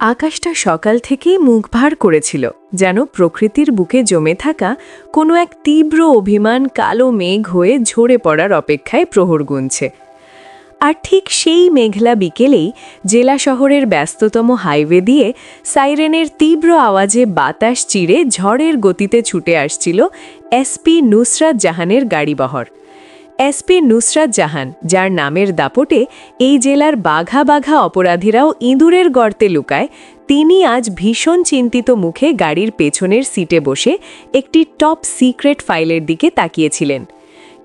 আকাশটা সকাল থেকেই মুখ ভার করেছিল, যেন প্রকৃতির বুকে জমে থাকা কোনো এক তীব্র অভিমান কালো মেঘ হয়ে ঝরে পড়ার অপেক্ষায় প্রহর গুনছে। আর ঠিক সেই মেঘলা বিকেলেই জেলা শহরের ব্যস্ততম হাইওয়ে দিয়ে সাইরেনের তীব্র আওয়াজে বাতাস চিরে ঝড়ের গতিতে ছুটে আসছিল এসপি নুসরাত জাহানের গাড়িবহর। এসপি নুসরাত জাহান, যার নামের দাপটে এই জেলার বাঘা বাঘা অপরাধীরাও ইঁদুরের গর্তে লুকায়, তিনি আজ ভীষণ চিন্তিত মুখে গাড়ির পেছনের সিটে বসে একটি টপ সিক্রেট ফাইলের দিকে তাকিয়েছিলেন।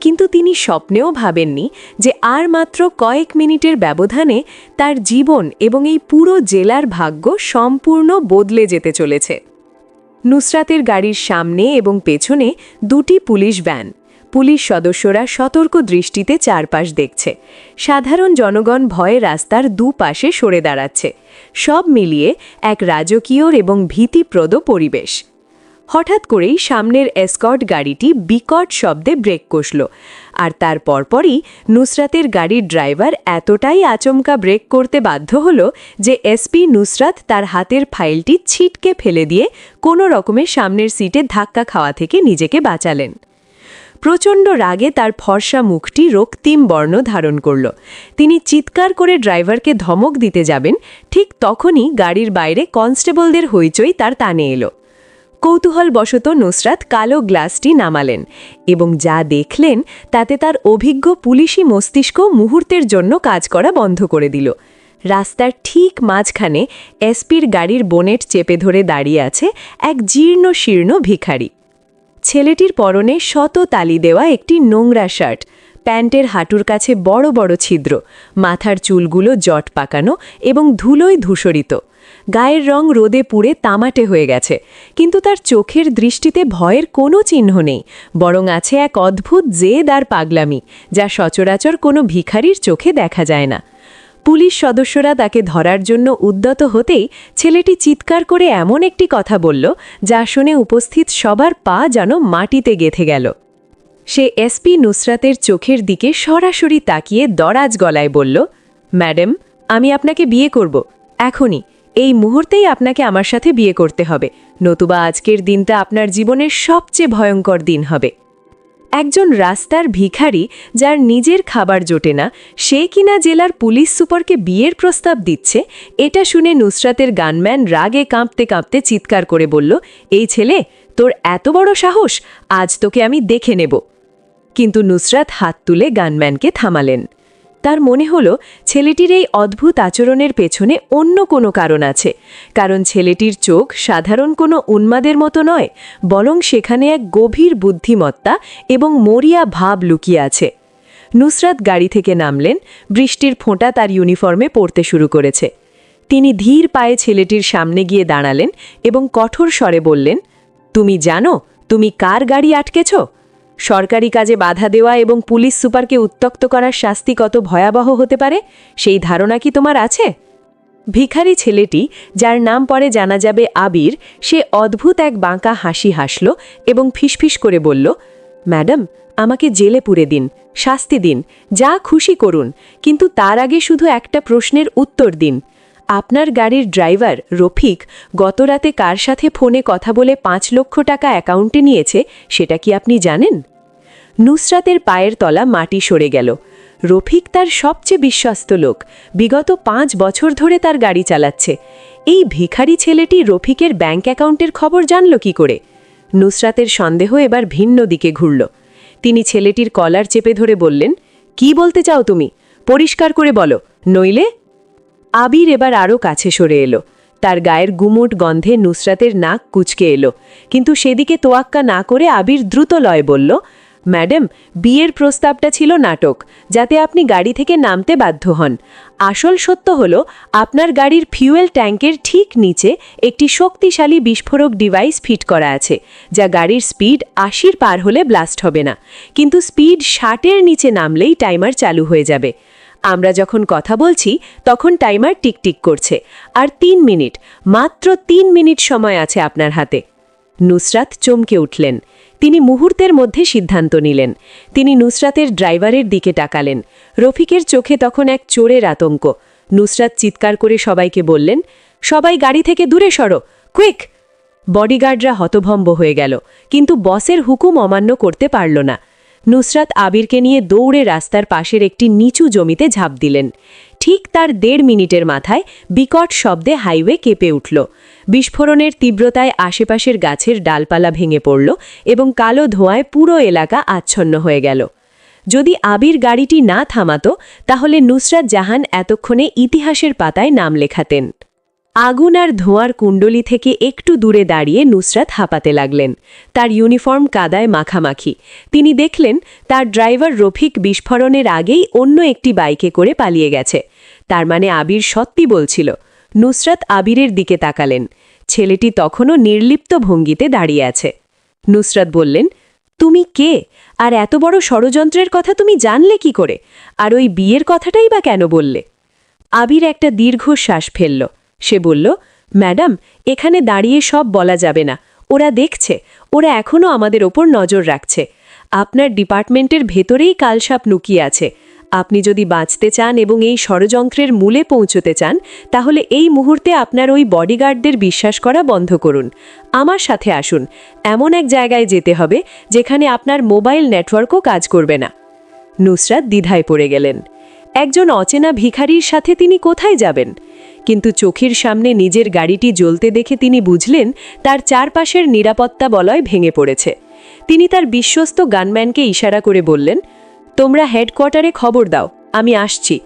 কিন্তু তিনি স্বপ্নেও ভাবেননি যে আর মাত্র কয়েক মিনিটের ব্যবধানে তার জীবন এবং এই পুরো জেলার ভাগ্য সম্পূর্ণ বদলে যেতে চলেছে। নুসরাতের গাড়ির সামনে এবং পেছনে দুটি পুলিশ ভ্যান। পুলিশ সদস্যরা সতর্ক দৃষ্টিতে চারপাশ দেখছে। সাধারণ জনগণ ভয়ে রাস্তার দুপাশে সরে দাঁড়াচ্ছে। সব মিলিয়ে এক রাজকীয় এবং ভীতিপ্রদ পরিবেশ। হঠাৎ করেই সামনের এসকর্ট গাড়িটি বিকট শব্দে ব্রেক কষল। আর তার পরপরই নুসরাতের গাড়ির ড্রাইভার এতটাই আচমকা ব্রেক করতে বাধ্য হল যে এসপি নুসরাত তার হাতের ফাইলটি ছিটকে ফেলে দিয়ে কোনো রকমের সামনের সিটে ধাক্কা খাওয়া থেকে নিজেকে বাঁচালেন। প্রচণ্ড রাগে তার ফর্সা মুখটি রক্তিম বর্ণ ধারণ করল। তিনি চিৎকার করে ড্রাইভারকে ধমক দিতে যাবেন। ঠিক তখনই গাড়ির বাইরে কনস্টেবলদের হইচই তার টানে এলো। কৌতূহলবশত নুসরাত কালো গ্লাসটি নামালেন এবং যা দেখলেন তাতে তার অভিজ্ঞ পুলিশি মস্তিষ্ক মুহূর্তের জন্য কাজ করা বন্ধ করে দিল। রাস্তার ঠিক মাঝখানে এসপির গাড়ির বোনেট চেপে ধরে দাঁড়িয়ে আছে এক জীর্ণ শীর্ণ ভিখারি। ছেলেটির পরনে শত তালি দেওয়া একটি নোংরা শার্ট। প্যান্টের হাঁটুর কাছে বড় বড় ছিদ্র। মাথার চুলগুলো জট পাকানো এবং ধুলোয় ধূসরিত। গায়ের রং রোদে পুড়ে তামাটে হয়ে গেছে। কিন্তু তার চোখের দৃষ্টিতে ভয়ের কোনো চিহ্ন নেই। বরং আছে এক অদ্ভুত জেদ আর পাগলামি, যা সচরাচর কোনো ভিখারির চোখে দেখা যায় না। পুলিশ সদস্যরা তাকে ধরার জন্য উদ্যত হতেই ছেলেটি চিৎকার করে এমন একটি কথা বলল, যা শুনে উপস্থিত সবার পা যেন মাটিতে গেথে গেল। সে এসপি নুসরাতের চোখের দিকে সরাসরি তাকিয়ে দরাজ গলায় বলল, ম্যাডাম, আমি আপনাকে বিয়ে করব। এখনই। এই মুহূর্তেই আপনাকে আমার সাথে বিয়ে করতে হবে। নতুবা আজকের দিনটা আপনার জীবনের সবচেয়ে ভয়ঙ্কর দিন হবে। একজন রাস্তার ভিখারি যার নিজের খাবার জোটে না, সে কিনা জেলার পুলিশ সুপারকে বিয়ের প্রস্তাব দিচ্ছে, এটা শুনে নুসরাতের গানম্যান রাগে কাঁপতে কাঁপতে চিৎকার করে বলল, এই ছেলে, তোর এত বড় সাহস, আজ তোকে আমি দেখে নেব। কিন্তু নুসরাত হাত তুলে গানম্যানকে থামালেন। তার মনে হল ছেলেটির এই অদ্ভুত আচরণের পেছনে অন্য কোনো কারণ আছে। কারণ ছেলেটির চোখ সাধারণ কোনো উন্মাদের মতো নয়, বরং সেখানে এক গভীর বুদ্ধিমত্তা এবং মরিয়া ভাব লুকিয়ে আছে। নুসরাত গাড়ি থেকে নামলেন, বৃষ্টির ফোঁটা তার ইউনিফর্মে পড়তে শুরু করেছে। তিনি ধীর পায়ে ছেলেটির সামনে গিয়ে দাঁড়ালেন এবং কঠোর স্বরে বললেন, তুমি জানো, তুমি কার গাড়ি আটকেছো? সরকারি কাজে বাধা দেওয়া এবং পুলিশ সুপারকে উত্তক্ত করার শাস্তি কত ভয়াবহ হতে পারে? সেই ধারণা কি তোমার আছে? ভিখারি ছেলেটি, যার নাম পরে জানা যাবে আবির, সে অদ্ভুত এক বাঁকা হাসি হাসল এবং ফিসফিস করে বলল, ম্যাডাম, আমাকে জেলে পুরে দিন, শাস্তি দিন, যা খুশি করুন, কিন্তু তার আগে শুধু একটা প্রশ্নের উত্তর দিন। আপনার গাড়ির ড্রাইভার, রফিক, গতরাতে কার সাথে ফোনে কথা বলে পাঁচ লক্ষ টাকা অ্যাকাউন্টে নিয়েছে, সেটা কি আপনি জানেন? নুসরাতের পায়ের তলা মাটি সরে গেল। রফিক তার সবচেয়ে বিশ্বস্ত লোক। বিগত পাঁচ বছর ধরে তার গাড়ি চালাচ্ছে। এই ভিখারি ছেলেটি রফিকের ব্যাংক অ্যাকাউন্টের খবর জানল কি করে? নুসরাতের সন্দেহ এবার ভিন্ন দিকে ঘুরল। তিনি ছেলেটির কলার চেপে ধরে বললেন, কি বলতে চাও তুমি? পরিষ্কার করে বলো। নইলে? আবির এবার আরও কাছে সরে এলো। তার গায়ের গুমুট গন্ধে নুসরাতের নাক কুচকে এলো। কিন্তু সেদিকে তোয়াক্কা না করে আবির দ্রুত লয় বলল ম্যাডাম, বিয়ের প্রস্তাবটা ছিল নাটক, যাতে আপনি গাড়ি থেকে নামতে বাধ্য হন। আসল সত্য হলো, আপনার গাড়ির ফিউয়েল ট্যাঙ্কের ঠিক নিচে একটি শক্তিশালী বিস্ফোরক ডিভাইস ফিট করা আছে, যা গাড়ির স্পিড আশির পার হলে ব্লাস্ট হবে না। কিন্তু স্পিড ষাটের নিচে নামলেই টাইমার চালু হয়ে যাবে। আমরা যখন কথা বলছি, তখন টাইমার টিকটিক করছে, আর তিন মিনিট, মাত্র তিন মিনিট সময় আছে আপনার হাতে। নুসরাত চমকে উঠলেন। তিনি মুহূর্তের মধ্যে সিদ্ধান্ত নিলেন। তিনি নুসরাতের ড্রাইভারের দিকে তাকালেন। রফিকের চোখে তখন এক চোরের আতঙ্ক। নুসরাত চিৎকার করে সবাইকে বললেন, সবাই গাড়ি থেকে দূরে সরো, কুইক! বডিগার্ডরা হতভম্ব হয়ে গেল, কিন্তু বসের হুকুম অমান্য করতে পারল না। নুসরাত আবিরকে নিয়ে দৌড়ে রাস্তার পাশের একটি নিচু জমিতে ঝাঁপ দিলেন। ঠিক তার দেড় মিনিটের মাথায় বিকট শব্দে হাইওয়ে কেঁপে উঠল। বিস্ফোরণের তীব্রতায় আশেপাশের গাছের ডালপালা ভেঙে পড়ল এবং কালো ধোঁয়ায় পুরো এলাকা আচ্ছন্ন হয়ে গেল। যদি আবির গাড়িটি না থামাতো, তাহলে নুসরাত জাহান এতক্ষণে ইতিহাসের পাতায় নাম লেখাতেন। আগুন আর ধোঁয়ার কুণ্ডলি থেকে একটু দূরে দাঁড়িয়ে নুসরাত হাঁপাতে লাগলেন। তার ইউনিফর্ম কাদায় মাখামাখি। তিনি দেখলেন, তার ড্রাইভার রফিক বিস্ফোরণের আগেই অন্য একটি বাইকে করে পালিয়ে গেছে। তার মানে আবির সত্যি বলছিল। নুসরাত আবিরের দিকে তাকালেন। ছেলেটি তখনও নির্লিপ্ত ভঙ্গিতে দাঁড়িয়ে আছে। নুসরাত বললেন, তুমি কে? আর এত বড় ষড়যন্ত্রের কথা তুমি জানলে কি করে? আর ওই বিয়ের কথাটাই বা কেন বললে? আবির একটা দীর্ঘ শ্বাস ফেলল। সে বলল, ম্যাডাম, এখানে দাঁড়িয়ে সব বলা যাবে না। ওরা দেখছে। ওরা এখনও আমাদের ওপর নজর রাখছে। আপনার ডিপার্টমেন্টের ভেতরেই কালসাপ লুকিয়ে আছে। আপনি যদি বাঁচতে চান এবং এই ষড়যন্ত্রের মূলে পৌঁছতে চান, তাহলে এই মুহূর্তে আপনার ওই বডিগার্ডদের বিশ্বাস করা বন্ধ করুন। আমার সাথে আসুন। এমন এক জায়গায় যেতে হবে, যেখানে আপনার মোবাইল নেটওয়ার্কও কাজ করবে না। নুসরাত দ্বিধায় পড়ে গেলেন। একজন অচেনা ভিখারির সাথে তিনি কোথায় যাবেন? কিন্তু চোখের সামনে নিজের গাড়িটি জ্বলতে দেখে তিনি বুঝলেন, তার চারপাশের নিরাপত্তা বলয় ভেঙে পড়েছে। তিনি তার বিশ্বস্ত গানম্যানকে ইশারা করে বললেন তোমরা হেডকোয়ার্টারে খবর দাও, আমি আসছি।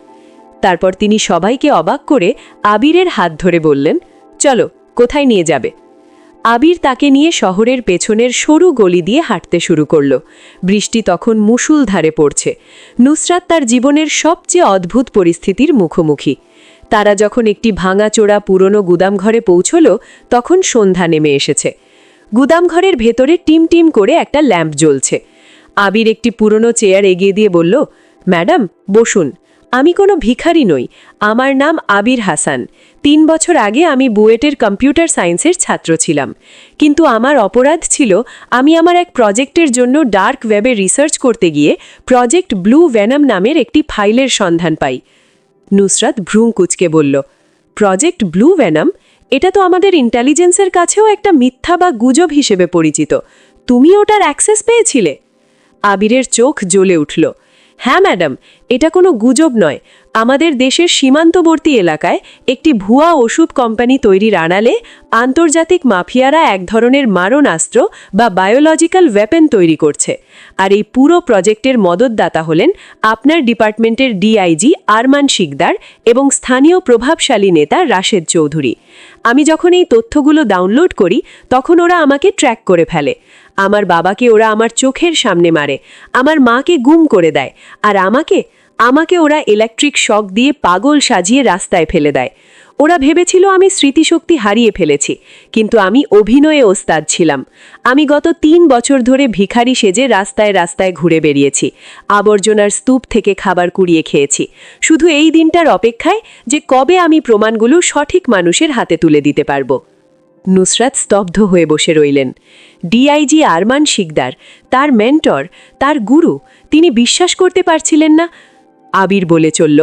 তারপর তিনি সবাইকে অবাক করে আবিরের হাত ধরে বললেন, চলো, কোথায় নিয়ে যাবে? আবির তাকে নিয়ে শহরের পেছনের সরু গলি দিয়ে হাঁটতে শুরু করল। বৃষ্টি তখন মুসুল ধারে পড়ছে। নুসরাত তার জীবনের সবচেয়ে অদ্ভুত পরিস্থিতির মুখোমুখি। তারা যখন একটি ভাঙাচোরা পুরনো গুদামঘরে পৌঁছল, তখন সন্ধ্যা নেমে এসেছে। গুদামঘরের ভেতরে টিম টিম করে একটা ল্যাম্প জ্বলছে। আবির একটি পুরনো চেয়ার এগিয়ে দিয়ে বলল, ম্যাডাম, বসুন। আমি কোনো ভিখারি নই। আমার নাম আবির হাসান। তিন বছর আগে আমি বুয়েটের কম্পিউটার সায়েন্সের ছাত্র ছিলাম। কিন্তু আমার অপরাধ ছিল, আমি আমার এক প্রজেক্টের জন্য ডার্ক ওয়েবে রিসার্চ করতে গিয়ে প্রজেক্ট ব্লু ভ্যানাম নামের একটি ফাইলের সন্ধান পাই। নুসরাত ভ্রু কুচকে বলল, প্রজেক্ট ব্লু ভ্যানাম? এটা তো আমাদের ইন্টেলিজেন্সের কাছেও একটা মিথ্যা বা গুজব হিসেবে পরিচিত। তুমি ওটার অ্যাক্সেস পেয়েছিলে? আবিরের চোখ জ্বলে উঠল। হ্যাঁ ম্যাডাম এটা কোনো গুজব নয়। আমাদের দেশের সীমান্তবর্তী এলাকায় একটি ভুয়া ওষুধ কোম্পানি তৈরির আড়ালে আন্তর্জাতিক মাফিয়ারা এক ধরনের মারণাস্ত্র বা বায়োলজিক্যাল ওয়েপেন তৈরি করছে। আর এই পুরো প্রজেক্টের মদতদাতা হলেন আপনার ডিপার্টমেন্টের ডিআইজি আরমান শিকদার এবং স্থানীয় প্রভাবশালী নেতা রাশেদ চৌধুরী। আমি যখন এই তথ্যগুলো ডাউনলোড করি, তখন ওরা আমাকে ট্র্যাক করে ফেলে। আমার বাবাকে ওরা আমার চোখের সামনে মারে, আমার মাকে গুম করে দেয়, আর আমাকে আমাকে ওরা ইলেকট্রিক শক দিয়ে পাগল সাজিয়ে রাস্তায় ফেলে দেয়। ওরা ভেবেছিল আমি স্মৃতিশক্তি হারিয়ে ফেলেছি, কিন্তু আমি অভিনয়ে ওস্তাদ ছিলাম। আমি গত তিন বছর ধরে ভিখারি সেজে রাস্তায় রাস্তায় ঘুরে বেরিয়েছি, আবর্জনার স্তূপ থেকে খাবার কুড়িয়ে খেয়েছি। শুধু এই দিনটার অপেক্ষায় যে কবে আমি প্রমাণগুলো সঠিক মানুষের হাতে তুলে দিতে পারব। নুসরাত স্তব্ধ হয়ে বসে রইলেন। ডিআইজি আরমান শিকদার, তার মেন্টর তার গুরু, তিনি বিশ্বাস করতে পারছিলেন না আবির বলে চলল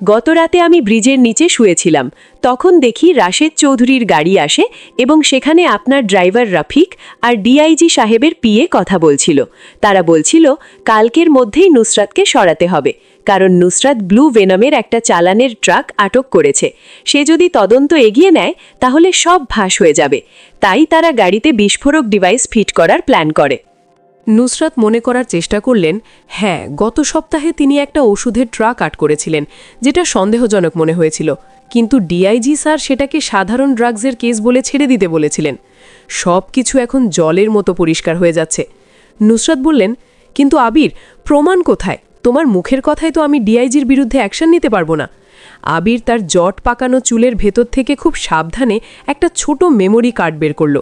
গত রাতে আমি ব্রিজের নিচে শুয়েছিলাম। তখন দেখি রাশেদ চৌধুরীর গাড়ি আসে এবং সেখানে আপনার ড্রাইভার রফিক আর ডিআইজি সাহেবের পিয়ে কথা বলছিল। তারা বলছিল, কালকের মধ্যেই নুসরাতকে সরাতে হবে, কারণ নুসরাত ব্লু ভেনমের একটা চালানের ট্রাক আটক করেছে। সে যদি তদন্ত এগিয়ে নেয়, তাহলে সব ভাস হয়ে যাবে। তাই তারা গাড়িতে বিস্ফোরক ডিভাইস ফিট করার প্ল্যান করে। নুসরাত মনে করার চেষ্টা করলেন হ্যাঁ গত সপ্তাহে তিনি একটা ওষুধের ট্রাক আট করেছিলেন, যেটা সন্দেহজনক মনে হয়েছিল। কিন্তু ডিআইজি স্যার সেটাকে সাধারণ ড্রাগসের কেস বলে ছেড়ে দিতে বলেছিলেন। সব কিছু এখন জলের মতো পরিষ্কার হয়ে যাচ্ছে। নুসরাত বললেন, কিন্তু আবির, প্রমাণ কোথায়? তোমার মুখের কথায় তো আমি ডিআইজির বিরুদ্ধে অ্যাকশন নিতে পারব না। আবির তার জট পাকানো চুলের ভেতর থেকে খুব সাবধানে একটা ছোট মেমোরি কার্ড বের করল।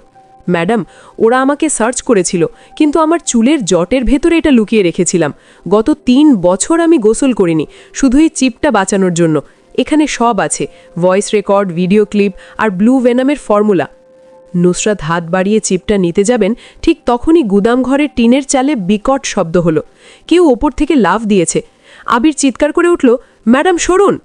ম্যাডাম, ওরা আমাকে সার্চ করেছিল, কিন্তু আমার চুলের জটের ভেতরে এটা লুকিয়ে রেখেছিলাম। গত তিন বছর আমি গোসল করিনি, শুধু এই চিপটা বাঁচানোর জন্য। এখানে সব আছে, ভয়েস রেকর্ড, ভিডিও ক্লিপ আর ব্লু ভেনামের ফর্মুলা। নুসরাত হাত বাড়িয়ে চিপটা নিতে যাবেন, ঠিক তখনই গুদাম ঘরের টিনের চালে বিকট শব্দ হলো। কেউ ওপর থেকে লাভ দিয়েছে। আবির চিৎকার করে উঠল, ম্যাডাম, সরুন!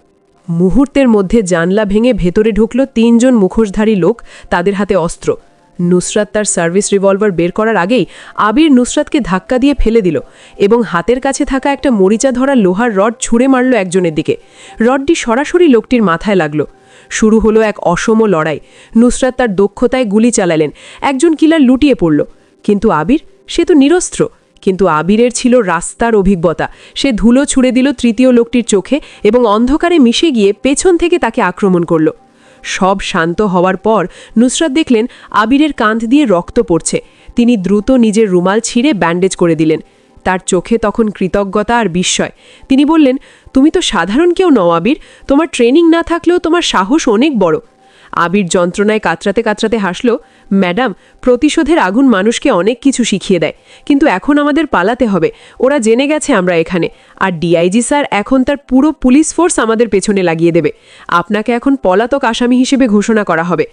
মুহূর্তের মধ্যে জানলা ভেঙে ভেতরে ঢুকল তিনজন মুখোশধারী লোক, তাদের হাতে অস্ত্র। নুসরাত তার সার্ভিস রিভলভার বের করার আগেই আবির নুসরাতকে ধাক্কা দিয়ে ফেলে দিল এবং হাতের কাছে থাকা একটা মরিচা ধরা লোহার রড ছুঁড়ে মারল একজনের দিকে। রডটি সরাসরি লোকটির মাথায় লাগল। শুরু হলো এক অসম লড়াই। নুসরাত তার দক্ষতায় গুলি চালালেন। একজন কিলার লুটিয়ে পড়ল। কিন্তু আবির, সে তো নিরস্ত্র। কিন্তু আবিরের ছিল রাস্তার অভিজ্ঞতা। সে ধুলো ছুড়ে দিল তৃতীয় লোকটির চোখে এবং অন্ধকারে মিশে গিয়ে পেছন থেকে তাকে আক্রমণ করল। সব শান্ত হওয়ার পর নুসরাত দেখলেন আবিরের কাঁধ দিয়ে রক্ত পড়ছে। তিনি দ্রুত নিজের রুমাল ছিঁড়ে ব্যান্ডেজ করে দিলেন। তার চোখে তখন কৃতজ্ঞতা আর বিস্ময়। তিনি বললেন, তুমি তো সাধারণ কেউ নও আবির। তোমার ট্রেনিং না থাকলেও তোমার সাহস অনেক বড়। আবির যন্ত্রণায় কাতরাতে কাতরাতে হাসল, ম্যাডাম, প্রতিশোধের আগুন মানুষকে অনেক কিছু শিখিয়ে দেয়, কিন্তু এখন আমাদের পালাতে হবে, ওরা জেনে গেছে আমরা এখানে, আর ডিআইজি স্যার এখন তার পুরো পুলিশ ফোর্স আমাদের পেছনে লাগিয়ে দেবে, আপনাকে এখন পলাতক আসামি হিসেবে ঘোষণা করা হবে।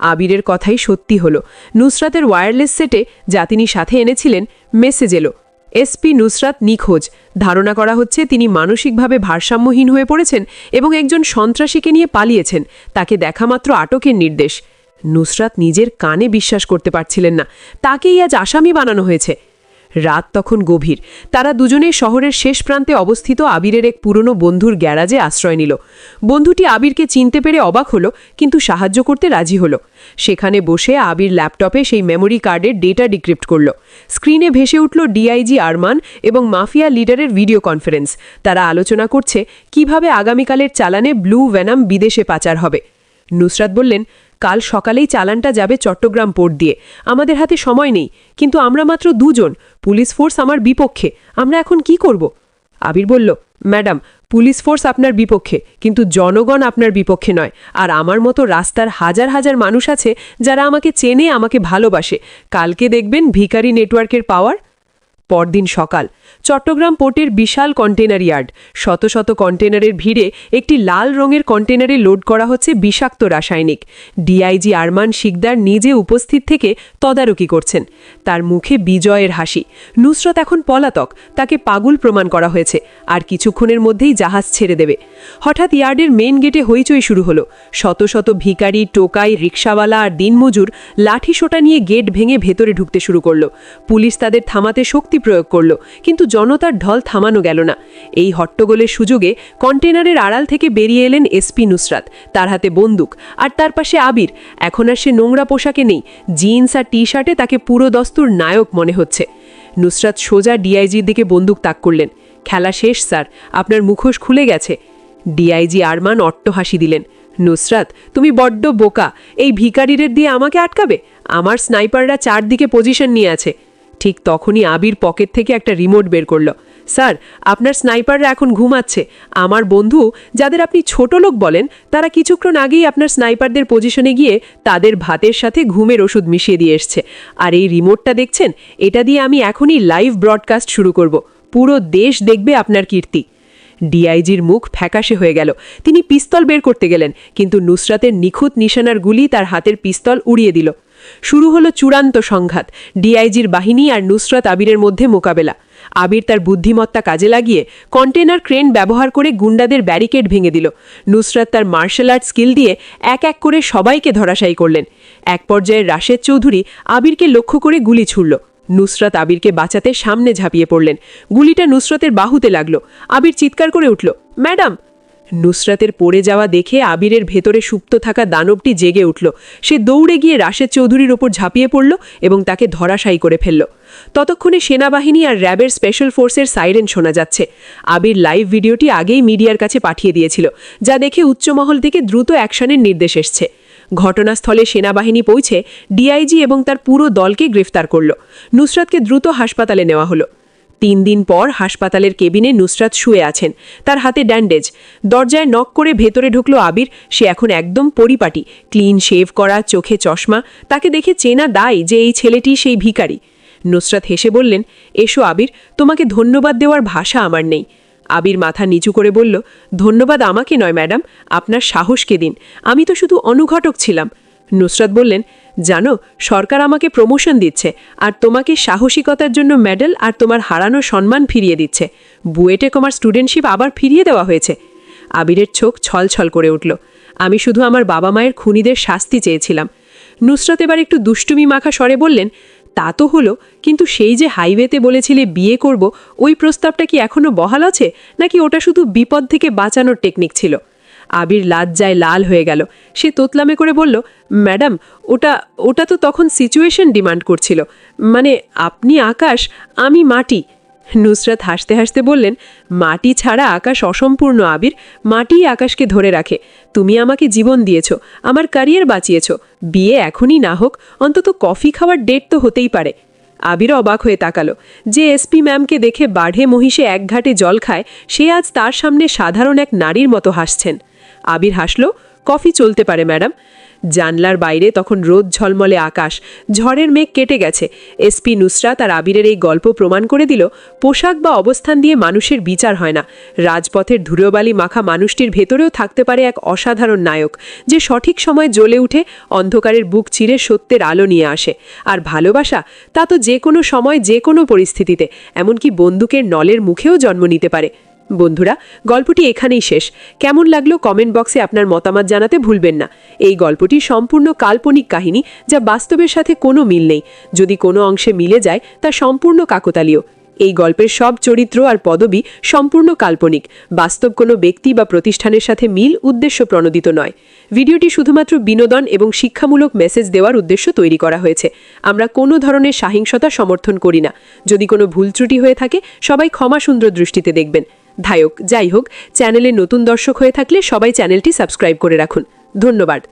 আবিরের কথাই সত্যি হলো, নুসরাতের ওয়্যারলেস সেটে যা তিনি সাথে এনেছিলেন, মেসেজ এলো। এসপি নুসরাত নিখোঁজ। ধারণা করা হচ্ছে তিনি মানসিকভাবে ভারসাম্যহীন হয়ে পড়েছেন এবং একজন সন্ত্রাসীকে নিয়ে পালিয়েছেন। তাকে দেখামাত্র আটকের নির্দেশ। নুসরাত নিজের কানে বিশ্বাস করতে পারছিলেন না। তাকেই আজ আসামি বানানো হয়েছে। রাত তখন গভীর। তারা দুজনে শহরের শেষ প্রান্তে অবস্থিত আবিরের এক পুরনো বন্ধুর গ্যারাজে আশ্রয় নিল। বন্ধুটি আবিরকে চিনতে পেরে অবাক হলো, কিন্তু সাহায্য করতে রাজি হলো। সেখানে বসে আবির ল্যাপটপে সেই মেমোরি কার্ডের ডেটা ডিক্রিপ্ট করল। স্ক্রিনে ভেসে উঠল ডিআইজি আরমান এবং মাফিয়া লিডারের ভিডিও কনফারেন্স। তারা আলোচনা করছে, কীভাবে আগামীকালের চালানে ব্লু ভ্যানাম বিদেশে পাচার হবে। নুসরাত বললেন কাল সকালেই চালানটা যাবে চট্টগ্রাম পোর্ট দিয়ে। আমাদের হাতে সময় নেই, কিন্তু আমরা মাত্র দুজন। পুলিশ ফোর্স আমার বিপক্ষে। আমরা এখন কি করব? আবির বলল, ম্যাডাম, পুলিশ ফোর্স আপনার বিপক্ষে, কিন্তু জনগণ আপনার বিপক্ষে নয়। আর আমার মতো রাস্তার হাজার হাজার মানুষ আছে যারা আমাকে চেনে, আমাকে ভালোবাসে। কালকে দেখবেন ভিকারি নেটওয়ার্কের পাওয়ার পরদিন সকাল। চট্টগ্রাম পোর্টের বিশাল কন্টেনার ইয়ার্ড। শত শত কন্টেনারের ভিড়ে একটি লাল রঙের কন্টেনারে লোড করা হচ্ছে বিষাক্ত রাসায়নিক। ডিআইজি আরমান শিকদার নিজে উপস্থিত থেকে তদারকি করছেন। তার মুখে বিজয়ের হাসি। নুসরত এখন পলাতক। তাকে পাগুল প্রমাণ করা হয়েছে। আর কিছুক্ষণের মধ্যেই জাহাজ ছেড়ে দেবে। হঠাৎ ইয়ার্ডের মেন গেটে হইচই শুরু হলো। শত শত ভিকারি টোকাই রিক্সাওয়ালা আর দিনমজুর লাঠি সোটা নিয়ে গেট ভেঙে ভেতরে ঢুকতে শুরু করল। পুলিশ তাদের থামাতে শক্তি প্রয়োগ করল, কিন্তু জনতার ঢল থামানো গেল না। এই হট্টগোলের সুযোগে কন্টেনারের আড়াল থেকে বেরিয়ে এলেন এসপি নুসরাত, তার হাতে বন্দুক আর তার পাশে আবির। এখন আর সে নোংরা পোশাকে নেই, জিন্স আর টি শার্টে তাকে পুরো দস্তুর নায়ক মনে হচ্ছে। নুসরাত সোজা ডিআইজির দিকে বন্দুক তাক করলেন। খেলা শেষ, স্যার, আপনার মুখোশ খুলে গেছে। ডিআইজি আরমান অট্ট হাসি দিলেন। নুসরাত, তুমি বড্ড বোকা, এই ভিকারিদের দিয়ে আমাকে আটকাবে? আমার স্নাইপাররা চারদিকে পজিশন নিয়ে আছে। ঠিক তখনই আবির পকেট থেকে একটা রিমোট বের করল। স্যার, আপনার স্নাইপাররা এখন ঘুমাচ্ছে। আমার বন্ধু, যাদের আপনি ছোট লোক বলেন, তারা কিছুক্ষণ আগেই আপনার স্নাইপারদের পজিশনে গিয়ে তাদের ভাতের সাথে ঘুমের ওষুধ মিশিয়ে দিয়ে এসছে। আর এই রিমোটটা দেখছেন? এটা দিয়ে আমি এখনই লাইভ ব্রডকাস্ট শুরু করব। পুরো দেশ দেখবে আপনার কীর্তি। ডিআইজির মুখ ফ্যাকাশে হয়ে গেল। তিনি পিস্তল বের করতে গেলেন, কিন্তু নুসরাতের নিখুঁত নিশানার গুলি তার হাতের পিস্তল উড়িয়ে দিল। শুরু হলো চূড়ান্ত সংঘাত, ডিআইজির বাহিনী আর নুসরত আবিরের মধ্যে মোকাবেলা। আবির তার বুদ্ধিমত্তা কাজে লাগিয়ে কন্টেনার ক্রেন ব্যবহার করে গুন্ডাদের ব্যারিকেড ভেঙে দিল। নুসরাত তার মার্শাল আর্ট স্কিল দিয়ে এক এক করে সবাইকে ধরাশায়ী করলেন। এক পর্যায়ে রাশেদ চৌধুরী আবিরকে লক্ষ্য করে গুলি ছুড়ল। নুসরাত আবিরকে বাঁচাতে সামনে ঝাঁপিয়ে পড়লেন। গুলিটা নুসরতের বাহুতে লাগল। আবির চিৎকার করে উঠল, ম্যাডাম নুসরাতের পড়ে যাওয়া দেখে আবিরের ভেতরে সুপ্ত থাকা দানবটি জেগে উঠল। সে দৌড়ে গিয়ে রাশেদ চৌধুরীর ওপর ঝাঁপিয়ে পড়ল এবং তাকে ধরাশায়ী করে ফেলল। ততক্ষণে সেনাবাহিনী আর র্যাবের স্পেশাল ফোর্সের সাইরেন শোনা যাচ্ছে। আবির লাইভ ভিডিওটি আগেই মিডিয়ার কাছে পাঠিয়ে দিয়েছিল, যা দেখে উচ্চমহল থেকে দ্রুত অ্যাকশনের নির্দেশ এসছে। ঘটনাস্থলে সেনাবাহিনী পৌঁছে ডিআইজি এবং তার পুরো দলকে গ্রেফতার করল। নুসরাতকে দ্রুত হাসপাতালে নেওয়া হলো। তিন দিন পর হাসপাতালের কেবিনে নুসরাত শুয়ে আছেন। তার হাতে ড্যান্ডেজ দরজায় নক করে ভেতরে ঢুকলো আবির। সে এখন একদম পরিপাটি। ক্লিন শেভ করা, চোখে চশমা। তাকে দেখে চেনা দায় যে এই ছেলেটি সেই ভিখারি। নুসরাত হেসে বললেন, এসো আবির, তোমাকে ধন্যবাদ দেওয়ার ভাষা আমার নেই। আবির মাথা নিচু করে বলল, ধন্যবাদ আমাকে নয়, ম্যাডাম। আপনার সাহসকে দিন। আমি তো শুধু অনুঘটক ছিলাম। নুসরাত বললেন, জানো, সরকার আমাকে প্রমোশন দিচ্ছে, আর তোমাকে সাহসিকতার জন্য মেডেল আর তোমার হারানো সম্মান ফিরিয়ে দিচ্ছে। বুয়েটে তোমার স্টুডেন্টশিপ আবার ফিরিয়ে দেওয়া হয়েছে। আবিরের চোখ ছলছল করে উঠল। আমি শুধু আমার বাবা মায়ের খুনিদের শাস্তি চেয়েছিলাম। নুসরাত এবার একটু দুষ্টুমি মাখা স্বরে বললেন, তা তো হলো, কিন্তু সেই যে হাইওয়েতে বলেছিলে বিয়ে করব, ওই প্রস্তাবটা কি এখনও বহাল আছে? নাকি ওটা শুধু বিপদ থেকে বাঁচানোর টেকনিক ছিল? আবির লাজ্জায় লাল হয়ে গেল। সে তোতলামে করে বলল, ম্যাডাম, ওটা ওটা তো তখন সিচুয়েশন ডিমান্ড করছিল। মানে আপনি আকাশ, আমি মাটি। নুসরাত হাসতে হাসতে বললেন, মাটি ছাড়া আকাশ অসম্পূর্ণ, আবির। মাটিই আকাশকে ধরে রাখে। তুমি আমাকে জীবন দিয়েছ, আমার ক্যারিয়ার বাঁচিয়েছ। বিয়ে এখনই না হোক, অন্তত কফি খাওয়ার ডেট তো হতেই পারে। আবির অবাক হয়ে তাকালো। যে এসপি ম্যামকে দেখে বাঢ়ে মহিষে এক ঘাটে জল খায়, সে আজ তার সামনে সাধারণ এক নারীর মতো হাসছেন। আবির হাসল, কফি চলতে পারে, ম্যাডাম। জানলার বাইরে তখন রোদ ঝলমলে আকাশ, ঝড়ের মেঘ কেটে গেছে। এসপি নুসরাত আর আবিরের এই গল্প প্রমাণ করে দিল, পোশাক বা অবস্থান দিয়ে মানুষের বিচার হয় না। রাজপথের ধুলোবালি মাখা মানুষটির ভেতরেও থাকতে পারে এক অসাধারণ নায়ক, যে সঠিক সময় জ্বলে উঠে অন্ধকারের বুক চিরে সত্যের আলো নিয়ে আসে। আর ভালোবাসা, তা তো যে কোনো সময়, যে কোনো পরিস্থিতিতে, এমনকি বন্দুকের নলের মুখেও জন্ম নিতে পারে। বন্ধুরা, গল্পটি এখানেই শেষ। কেমন লাগল কমেন্ট বক্সে আপনার মতামত জানাতে ভুলবেন না। এই গল্পটি সম্পূর্ণ কাল্পনিক কাহিনী যা বাস্তবের সাথে কোনো মিল নেই। যদি কোনো অংশে মিলে যায়, তা সম্পূর্ণ কাকতালীয়। এই গল্পের সব চরিত্র আর পদবি সম্পূর্ণ কাল্পনিক। বাস্তব কোনো ব্যক্তি বা প্রতিষ্ঠানের সাথে মিল উদ্দেশ্য প্রণোদিত নয়। ভিডিওটি শুধুমাত্র বিনোদন এবং শিক্ষামূলক মেসেজ দেওয়ার উদ্দেশ্য তৈরি করা হয়েছে। আমরা কোনো ধরনের সাহিংসতা সমর্থন করি না। যদি কোনো ভুল ত্রুটি হয়ে থাকে, সবাই ক্ষমা সুন্দর দৃষ্টিতে দেখবেন। ধায়ক। যাই হোক চ্যানেলে নতুন দর্শক হয়ে থাকলে সবাই চ্যানেলটি সাবস্ক্রাইব করে রাখুন। ধন্যবাদ।